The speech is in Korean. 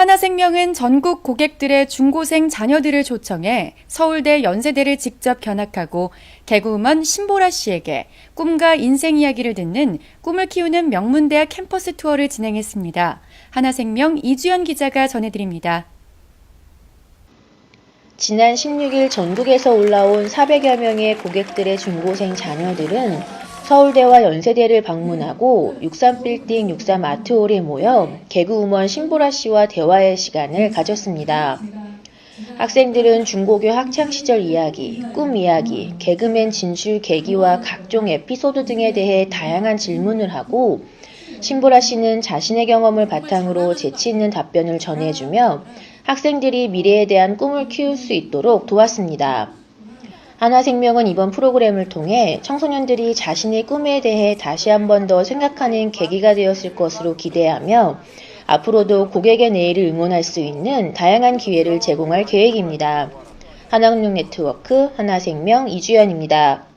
하나생명은 전국 고객들의 중고생 자녀들을 초청해 서울대 연세대를 직접 견학하고 개그우먼 신보라 씨에게 꿈과 인생 이야기를 듣는 꿈을 키우는 명문대학 캠퍼스 투어를 진행했습니다. 하나생명 이주연 기자가 전해드립니다. 지난 16일 전국에서 올라온 400여 명의 고객들의 중고생 자녀들은 서울대와 연세대를 방문하고 63빌딩 63 아트홀에 모여 개그우먼 신보라 씨와 대화의 시간을 가졌습니다. 학생들은 중고교 학창시절 이야기, 꿈 이야기, 개그맨 진출 계기와 각종 에피소드 등에 대해 다양한 질문을 하고 신보라 씨는 자신의 경험을 바탕으로 재치 있는 답변을 전해주며 학생들이 미래에 대한 꿈을 키울 수 있도록 도왔습니다. 하나생명은 이번 프로그램을 통해 청소년들이 자신의 꿈에 대해 다시 한 번 더 생각하는 계기가 되었을 것으로 기대하며 앞으로도 고객의 내일을 응원할 수 있는 다양한 기회를 제공할 계획입니다. 하나금융 네트워크 하나생명 이주연입니다.